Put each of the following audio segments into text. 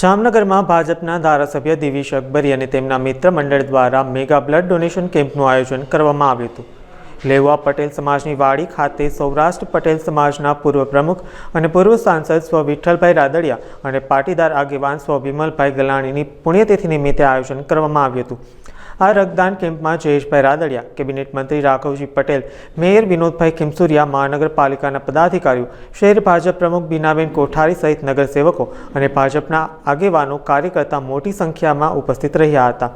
જામનગરમાં ભાજપના ધારાસભ્ય દિવીશ અકબરી અને તેમના મિત્ર મંડળ દ્વારા મેગા બ્લડ ડોનેશન કેમ્પનું આયોજન કરવામાં આવ્યું હતું. લેવા પટેલ સમાજની વાડી ખાતે સૌરાષ્ટ્ર પટેલ સમાજના પૂર્વ પ્રમુખ અને પૂર્વ સાંસદ સ્વ વિઠ્ઠલભાઈ રાદડિયા અને પાટીદાર આગેવાન સ્વ વિમલભાઈ ગલાણીની પુણ્યતિથિ નિમિત્તે આયોજન કરવામાં આવ્યું હતું. આ રક્તદાન કેમ્પમાં જયેશભાઈ રાદડિયા, કેબિનેટ મંત્રી રાઘવજી પટેલ, મેયર વિનોદભાઈ ખીમસુરિયા, મહાનગરપાલિકાના પદાધિકારીઓ, શહેર ભાજપ પ્રમુખ બીનાબેન કોઠારી સહિત નગરસેવકો અને ભાજપના આગેવાનો કાર્યકર્તા મોટી સંખ્યામાં ઉપસ્થિત રહ્યા હતા.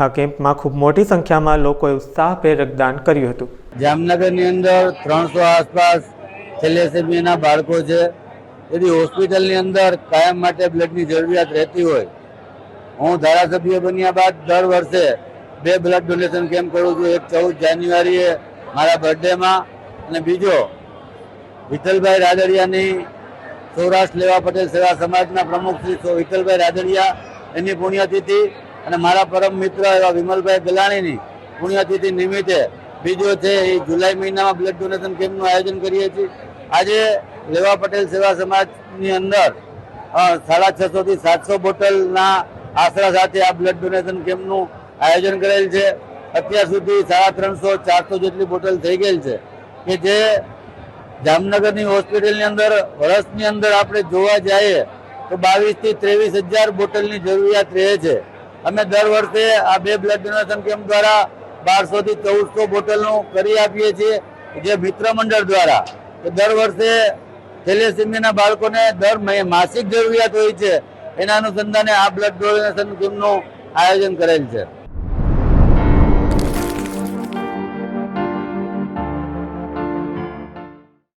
આ કેમ્પમાં ખૂબ મોટી સંખ્યામાં લોકોએ ઉત્સાહભેર રક્તદાન કર્યું હતું. જામનગરની અંદર ત્રણસો આસપાસ થેલેસેમિયાના બાળકો છે. તેથી હોસ્પિટલની અંદર કાયમ માટે બ્લડની જરૂરિયાત રહેતી હોય. હું ધારાસભ્ય બન્યા બાદ દર વર્ષે બે બ્લડ ડોનેશન કેમ્પ કરું છું, એક ચૌદ જાન્યુઆરીએ મારા બર્થડેમાં અને બીજો, વિઠ્ઠલભાઈ રાદડિયાની સૌરાષ્ટ્ર લેવા પટેલ સેવા સમાજના પ્રમુખ શ્રી વિઠ્ઠલભાઈ રાદડિયા, એની પુણ્યતિથિ. અને મારા પરમ મિત્ર એવા વિમલભાઈ ગલાણીની પુણ્યતિથિ નિમિત્તે બીજો છે એ જુલાઈ મહિનામાં બ્લડ ડોનેશન કેમ્પનું આયોજન કરીએ છીએ. આજે લેવા પટેલ સેવા સમાજની અંદર સાડા છસો થી સાતસો બોટલના આશરા સાથે આ બ્લડ ડોનેશન કેમ્પનું આયોજન કરેલ છે. અત્યાર સુધી સાડા ત્રણસો, ચારસો જેટલી બોટલ થઈ ગયેલ છે. કે જે જામનગરની હોસ્પિટલની અંદર, વર્ષની અંદર આપણે જોવા જઈએ, તો બાવીસથી ત્રેવીસ હજાર બોટલની જરૂરિયાત રહે છે. અમે દર વર્ષે આ બે બ્લડ ડોનેશન કેમ્પ દ્વારા બારસો થી ચૌદસો બોટલનું કરી આપીએ છીએ. જે મિત્ર મંડળ દ્વારા દર વર્ષે થેલેસેમિયાના બાળકોને દર માસિક જરૂરિયાત હોય છે. એના અનુસંધાને આ બ્લડ ડોનેશન કેમ્પનું આયોજન કરેલ છે.